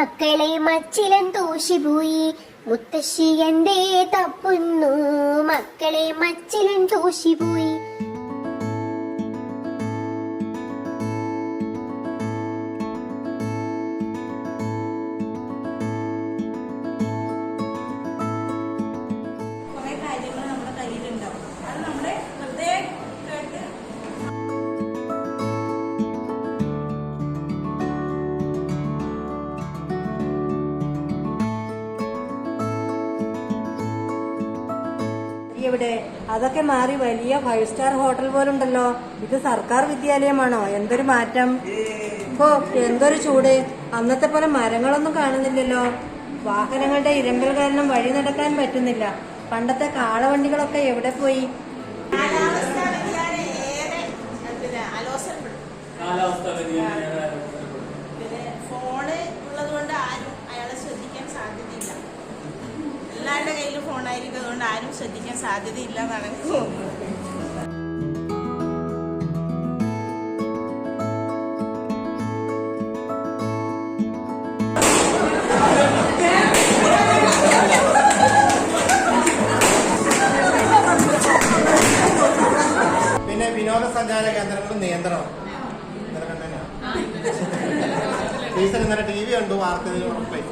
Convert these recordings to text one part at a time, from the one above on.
മക്കളെ മച്ചിലൻ തൂശിപോയി. മുത്തശ്ശി എന്തേ തപ്പുന്നു? മക്കളെ മച്ചിലൻ തൂശിപോയി. എവിടെ? അതൊക്കെ മാറി വലിയ ഫൈവ് സ്റ്റാർ ഹോട്ടൽ പോലുണ്ടല്ലോ. ഇത് സർക്കാർ വിദ്യാലയമാണോ? എന്തൊരു മാറ്റം? ഓ എന്തൊരു ചൂട്. അന്നത്തെ പോലെ മരങ്ങളൊന്നും കാണുന്നില്ലല്ലോ. വാഹനങ്ങളുടെ ഇരമ്പൽ കാരണം വഴി നടക്കാൻ പറ്റുന്നില്ല. പണ്ടത്തെ കാളവണ്ടികളൊക്കെ എവിടെ പോയി? കാലാവസ്ഥ വ്യതിയാനം ഏറെ പിന്നെ അലോസരപ്പെടും പിന്നെ ഫോണ് ഉള്ളത് കൊണ്ട് ആരും അയാളെ ശ്രദ്ധിക്കാൻ സാധ്യതയില്ല എല്ലാവരുടെ കയ്യിലും അതുകൊണ്ട് ആരും ശ്രദ്ധിക്കാൻ സാധ്യതയില്ല എന്നാണ് എനിക്ക് തോന്നുന്നത് പിന്നെ വിനോദസഞ്ചാര കേന്ദ്രങ്ങളും നിയന്ത്രണം? ടീച്ചർ ഇന്നലെ ടി വി ഉണ്ട് വാർത്തകൾ ഉറപ്പായി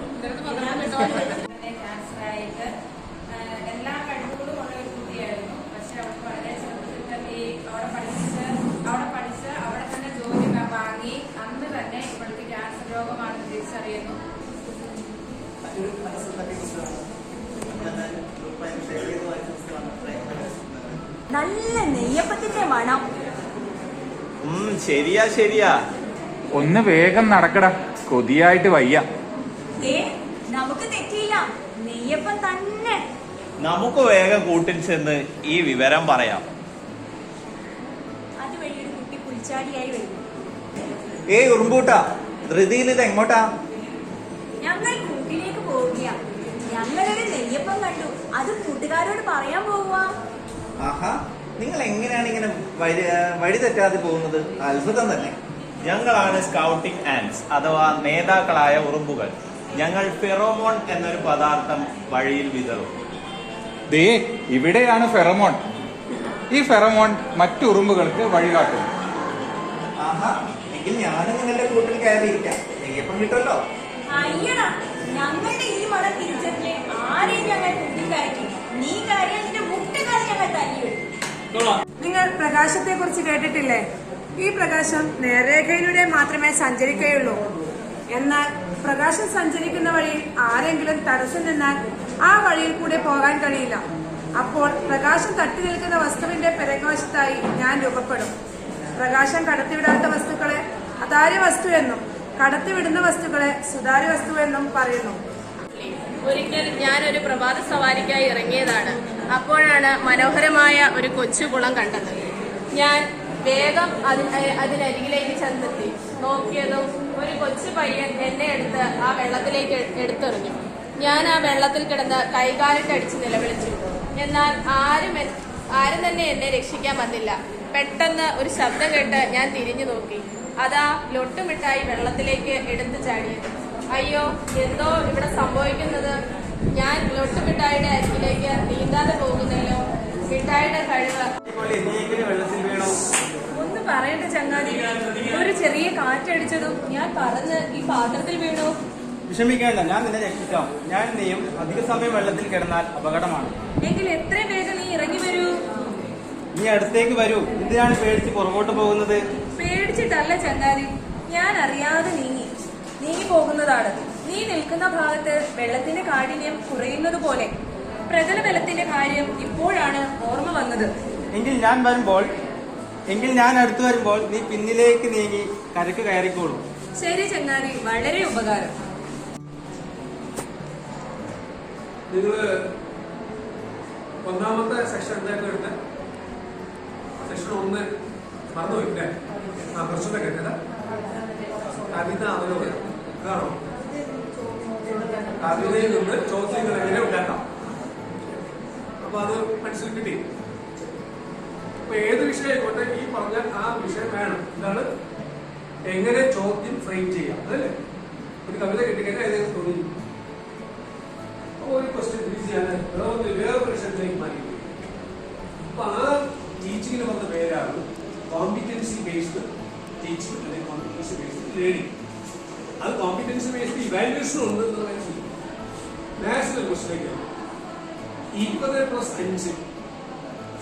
ക്യാൻസറായിട്ട് എല്ലാ കഴിവുകളും ഉള്ള ഒരു കുട്ടിയായിരുന്നു പക്ഷെ അവൾക്ക് വളരെ ചെറുപ്പത്തിൽ തന്നെ ഈ അവിടെ പഠിച്ച് അവിടെ പഠിച്ച് അവിടെ തന്നെ ജോലി വ- വാങ്ങി അന്ന് തന്നെ ഇവൾക്ക് ക്യാൻസർ രോഗമാണെന്ന് തിരിച്ചറിയുന്നു നല്ല ഉം, ശരിയാ ശരിയാ. ഒന്ന് വേഗം നടക്കടാ. കൊതിയായിട്ട് വയ്യ. നമുക്ക് തെറ്റിയില്ല. നെയ്യപ്പം തന്നെ. നമുക്ക് വേഗം കൂട്ടിൽ ചെന്ന് ഈ വിവരം പറയാം. അതുവഴി ഒരു കുട്ടി പുൽച്ചാടിയായി വരും. ഏയ് ഉറുമ്പൂട്ടാ. ധൃതിയിൽ ഇത് എങ്ങോട്ടാ? ഞങ്ങൾ കൂട്ടിലേക്ക് പോവുകയാണ് ഞങ്ങളൊരു നെയ്യപ്പം കണ്ടു. അത് കൂട്ടുകാരോട് പറയാൻ പോവുക ആഹാ. നിങ്ങൾ എങ്ങനെയാണ് ഇങ്ങനെ വഴി വഴി തെറ്റാതെ പോകുന്നത്? അത്ഭുതം തന്നെ. ഞങ്ങളാണ് സ്കൗട്ടിംഗ് ആൻഡ്സ് അഥവാ നേതാക്കളായ ഉറുമ്പുകൾ. ഞങ്ങൾ ഫെറോമോൺ എന്നൊരു പദാർത്ഥം വഴിയിൽ വിതറും. ദേ ഇവിടെയാണ് ഫെറമോൺ. ഈ ഫെറമോൺ മറ്റു ഉറുമ്പുകൾക്ക് വഴികാട്ടും ആഹാ എങ്കിൽ ഞാനും നിങ്ങളുടെ കൂട്ടിൽ കയറിയിരിക്കാം. നെയ്യപ്പം കിട്ടുമല്ലോ. അയ്യടാ പ്രകാശത്തെ കുറിച്ച് കേട്ടിട്ടില്ലേ? ഈ പ്രകാശം നേർരേഖയിലൂടെ മാത്രമേ സഞ്ചരിക്കുകയുള്ളൂ. എന്നാൽ പ്രകാശം സഞ്ചരിക്കുന്ന വഴിയിൽ ആരെങ്കിലും തടസ്സം നിന്നാൽ ആ വഴിയിൽ കൂടെ പോകാൻ കഴിയില്ല. അപ്പോൾ പ്രകാശം തട്ടി നിൽക്കുന്ന വസ്തുവിന്റെ പിറകുവശത്തായി ഞാൻ രൂപപ്പെടും. പ്രകാശം കടത്തിവിടാത്ത വസ്തുക്കളെ അതാര്യ വസ്തു എന്നും കടത്തിവിടുന്ന വസ്തുക്കളെ സുതാര്യ വസ്തു എന്നും പറയുന്നു. ഒരിക്കൽ ഞാൻ ഒരു പ്രഭാത സവാരിക്കായി ഇറങ്ങിയതാണ്. അപ്പോഴാണ് മനോഹരമായ ഒരു കൊച്ചു കുളം കണ്ടത്. ഞാൻ വേഗം അതി- അതിനരികിലേക്ക് ചെന്നെത്തി. നോക്കിയതും ഒരു കൊച്ചു പയ്യൻ എന്നെ എടുത്ത് ആ വെള്ളത്തിലേക്ക് എടുത്തെറിഞ്ഞു. ഞാൻ ആ വെള്ളത്തിൽ കിടന്ന് കൈകാലിട്ടടിച്ച് നിലവിളിച്ചു. എന്നാൽ ആരും ആരും തന്നെ എന്നെ രക്ഷിക്കാൻ വന്നില്ല. പെട്ടെന്ന് ഒരു ശബ്ദം കേട്ട് ഞാൻ തിരിഞ്ഞു നോക്കി. അതാ ലൊട്ടുമിട്ടായി വെള്ളത്തിലേക്ക് എടുത്തു ചാടിയത്. അയ്യോ എന്തോ ഇവിടെ സംഭവിക്കുന്നത്? ഞാൻ ലൊട്ടുമിട്ടായിയുടെ അരികിലേക്ക് നീന്താതെ പോകുന്നല്ലോ. മിഠായിയുടെ കഴിവ് ഒന്ന് പറയണ്ട ചങ്ങാതി. ഒരു ചെറിയ കാറ്റടിച്ചതും ഞാൻ പറഞ്ഞ് ഈ പാത്രത്തിൽ വീണു? വിഷമിക്കേണ്ട ഞാൻ നിന്നെ രക്ഷിക്കാം. ഞാൻ നീയും അധിക സമയം വെള്ളത്തിൽ കിടന്നാൽ അപകടമാണ്. എങ്കിൽ എത്രയും വേഗം നീ ഇറങ്ങി വരൂ. നീ അടുത്തേക്ക് വരൂ. എന്തിനാണ് പേടിച്ച് പുറകോട്ട് പോകുന്നത്? പേടിച്ചിട്ടല്ല ചങ്ങാതി. ഞാൻ അറിയാതെ നീങ്ങി. നീങ്ങി പോകുന്നതാണ് നീ നിൽക്കുന്ന ഭാഗത്ത് വെള്ളത്തിന്റെ കാഠിന്യം കുറയുന്നത് പോലെ. പ്രതലബലത്തിന്റെ കാര്യം ഇപ്പോഴാണ് ഓർമ്മ വന്നത്. എങ്കിൽ ഞാൻ വരുമ്പോൾ എങ്കിൽ ഞാൻ അടുത്ത് വരുമ്പോൾ നീ പിന്നിലേക്ക് നീങ്ങി കരക്ക് കയറിക്കോളൂ. ശരി ചങ്ങാതി വളരെ ഉപകാരം. നിങ്ങൾ ഒന്നാമത്തെ സെക്ഷൻ എന്തായിരുന്നു എടുത്തത് സെക്ഷൻ ഒന്ന് മറന്നുപോയില്ലേ ആ കുറച്ചൊക്കെ കേട്ടത് കവിത അവലോകനം. ഇതാണോ? കവിതയിൽ നിന്ന് ചോദ്യങ്ങൾ എങ്ങനെ ഉണ്ടാക്കാം? അപ്പൊ അത് മനസ്സിൽ കിട്ടി. ഇപ്പൊ ഏത് വിഷയമായിക്കോട്ടെ ഈ പറഞ്ഞ ആ വിഷയം വേണം. എന്താണ്? എങ്ങനെ ചോദ്യം ഫ്രെയിം ചെയ്യാം. അതല്ലേ? ഒരു കവിത കിട്ടിക്കഴിഞ്ഞാൽ ഏതെങ്കിലും തോന്നി? ഒരു ക്വസ്റ്റ്യൻ ഈസിയാണ് വേറെ പ്രശ്നത്തിലേക്ക് മാറി അപ്പൊ ആ ടീച്ചിങ്ങിന് വന്ന പേരാണ് കോമ്പിറ്റൻസി ബേസ്ഡ് ടീച്ചിങ് അല്ലെങ്കിൽ കോമ്പിറ്റൻസി ബേസ്ഡ് ലേണിംഗ് അത് കോമ്പിറ്റൻസി ബേസ്ഡ് ഇവാലുവേഷൻ ഉണ്ട് എന്ന് പറയുന്നത് നാഷണൽ ക്വസ്റ്റിലേക്ക് ഇരുപത് പ്ലസ് അഞ്ച്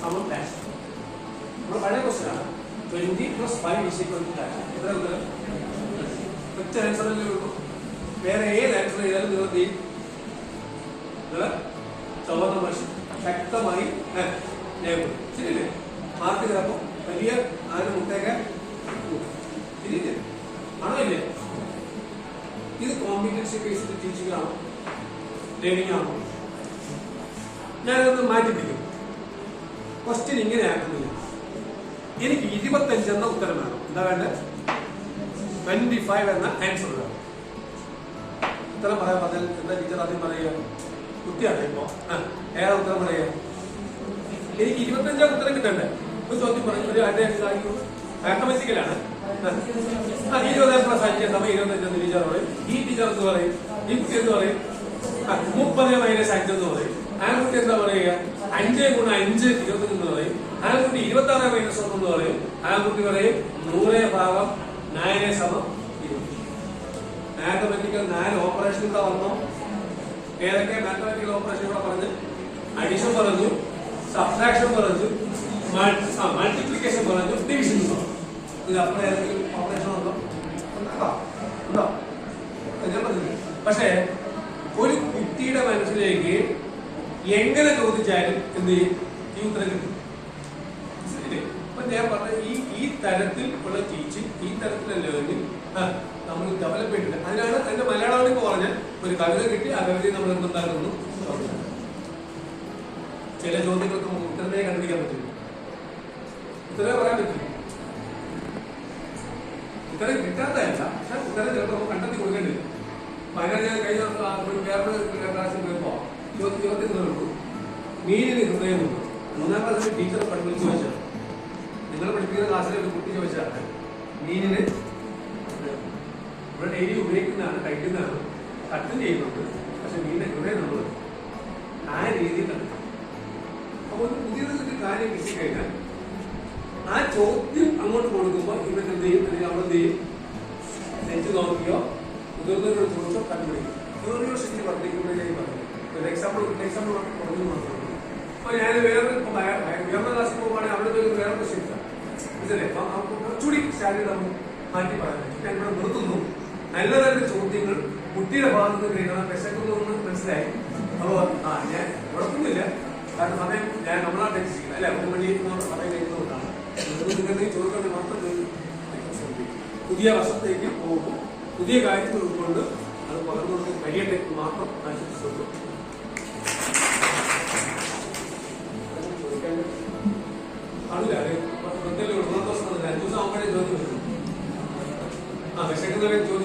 സമം നാഷണൽ നമ്മുടെ പഴയ ക്വസ്റ്റ്യനാണ് twenty plus five is equal to എത്ര ഉത്തരം ഒറ്റ ആൻസറല്ലേ ഉള്ളൂ. വേറെ ഏത് ആൻസർ ചെയ്താലും നിങ്ങൾ എന്ത് ചെയ്യും? നിങ്ങൾ മനുഷ്യൻ ശക്തമായി ശരിയല്ലേ? മാർക്ക് ചിലപ്പോൾ വലിയ ആരും മുട്ടയൊക്കെ ശരിയല്ലേ? ആണോ ഇല്ലേ ഇത് കോമ്പിറ്റൻസി ബേസ്ഡ് ടീച്ചിങ് ആണോ. ലേണിംഗ് ആണോ. ഞാനിതൊന്ന് മാറ്റിപ്പിക്കും. ക്വസ്റ്റ്യൻ ഇങ്ങനെ ആക്കുന്നില്ല എനിക്ക് ഇരുപത്തഞ്ച് എന്ന ഉത്തരം വേണം. എന്താ വേണ്ടത്? ട്വന്റി ഫൈവ് എന്ന ആൻസർ വേണം. ഉത്തരം പറയാൻ പറഞ്ഞാൽ എന്താ ടീച്ചർ ആദ്യം പറയുക? കുട്ടിയാണ് ഇപ്പോ. ഏറെ ഉത്തരം പറയുക? എനിക്ക് ഇരുപത്തഞ്ചാം ഉത്തരം കിട്ടണ്ടേ? ഒരു ചോദ്യം പറഞ്ഞു. ഒരു മാത്തമാറ്റിക്കലാണ് ടീച്ചർ പറയും. ഈ ടീച്ചർ എന്ന് പറയും? ഈ കുട്ടി എന്ന് പറയും? മുപ്പത് മൈനസ് അഞ്ച് എന്ന് പറയും. ആ കുട്ടി എന്താ പറയുക? അഞ്ച് ഗുണ അഞ്ച് ഇരുപത്തി എന്ന് പറയും. അയാൾക്കുട്ടി കുട്ടി ഇരുപത്തി ആറ് മൈനസ് ഒന്ന് എന്ന് പറയും. അയാൾക്കുട്ടി പറയും നൂറ് ഭാഗം നാല് സമം മാത്തമെറ്റിക്കൽ നാല് ഓപ്പറേഷൻ ഇവിടെ വന്നോ. ഏതൊക്കെ മാത്തമെറ്റിക്കൽ ഓപ്പറേഷൻ ഇവിടെ പറഞ്ഞു? അഡീഷൻ പറഞ്ഞു സബ്ട്രാക്ഷൻ പറഞ്ഞു മൾട്ടിപ്ലിക്കേഷൻ പറഞ്ഞു ഡിവിഷൻ ഓപ്പറേഷൻ ഉണ്ടോ? പക്ഷേ ഒരു കുട്ടിയുടെ മനസ്സിലേക്ക് എങ്ങനെ ചോദിച്ചാലും എന്ത് ചെയ്യും? ഈ ഉത്തരം കിട്ടും. അപ്പൊ ഞാൻ പറഞ്ഞ ഈ ഈ തരത്തിൽ ഉള്ള ടീച്ചിങ് ഈ തരത്തിലുള്ള ലേണിംഗ് നമ്മൾ ഡെവലപ്പ് ചെയ്തിട്ടുണ്ട്. അതിനാണ് അതിന്റെ മലയാളം ഇപ്പൊ പറഞ്ഞാൽ ഒരു കവിത കിട്ടി ആ കവിതയെ നമ്മൾ എന്തുണ്ടാക്കുന്നു? ചില ചോദ്യങ്ങൾക്ക് നമുക്ക് ഉത്തരമേ കണ്ടുപിടിക്കാൻ പറ്റില്ല ഉത്തരവേ പറയാൻ പറ്റില്ല ഉത്തരം കിട്ടാത്തതല്ല. പക്ഷെ ഉത്തരം ചിലപ്പോൾ കണ്ടെത്തി കൊടുക്കേണ്ടില്ല ഞാൻ കഴിഞ്ഞ വേറൊരു ക്ലാസ്സിൽ പോയപ്പോ ഇരുപത്തി ഉള്ളൂ മീനിന് ഹൃദയമുണ്ട്. മൂന്നാം ക്ലാസ്സിൽ ടീച്ചർ പഠിപ്പിച്ച് ചോദിച്ചാൽ നിങ്ങൾ പഠിപ്പിക്കുന്ന ക്ലാസ്സിലെ ഒരു കുട്ടി ചോദിച്ചാൽ മീനിന് ഇവിടെ ഡെയിലി ഉപയോഗിക്കുന്നതാണ് കഴിക്കുന്നതാണ് കട്ടും ചെയ്യുന്നുണ്ട്. പക്ഷെ മീനിന്റെ ഹൃദയം നമ്മൾ ആ രീതിയിൽ കണ്ടു. അപ്പൊ ഒരു പുതിയൊരു കാര്യം കിട്ടിക്കഴിഞ്ഞാൽ ആ ചോദ്യം അങ്ങോട്ട് കൊടുക്കുമ്പോൾ ഇവർക്ക് എന്ത് ചെയ്യും? അല്ലെങ്കിൽ അവിടെ എന്ത് ചെയ്യും? നെറ്റ് നോക്കിയോ? മുതിർന്നവരോട് ചോദിച്ചോ? കണ്ടുപിടിക്കും. യൂണിവേഴ്സിറ്റി പഠിപ്പിക്കുമ്പോഴേക്കും പറഞ്ഞു ഒരു എക്സാമ്പിൾ ഒരു എക്സാമ്പിൾ പറഞ്ഞു മാത്രമേ അപ്പൊ ഞാൻ വേറെ ഇപ്പൊ ഭയ- ഭയ- ഉയർന്ന ക്ലാസ്സിൽ ഒരു വേറെ ക്വസ്റ്റ്യൻ മനസ്സിലേ അപ്പൊ നമുക്ക് കുറച്ചുകൂടി സ്റ്റാൻഡേർഡ് നമ്മൾ മാറ്റി ഞാൻ ഇവിടെ നിർത്തുന്നു. നല്ല നല്ല ചോദ്യങ്ങൾ. കുട്ടിയുടെ ഭാഗത്ത് നിന്ന് കേൾക്കണം മനസ്സിലായി. അപ്പോൾ ഞാൻ കുഴപ്പമൊന്നുമില്ല. കാരണം സമയം ഞാൻ നമ്മളാ ടെൻഷൻ അല്ലെ? ഒരു മണി സമയം കഴിക്കുന്നതുകൊണ്ടാണ് ചോദ്യങ്ങൾ മാത്രം. പുതിയ വർഷത്തേക്ക് പോകുമ്പോൾ പുതിയ കാര്യങ്ങൾ ഉൾക്കൊണ്ട് അത് പകർന്നു കൊടുക്കാൻ കഴിയട്ടെ മാത്രം ആശംസിക്കുന്നു ആ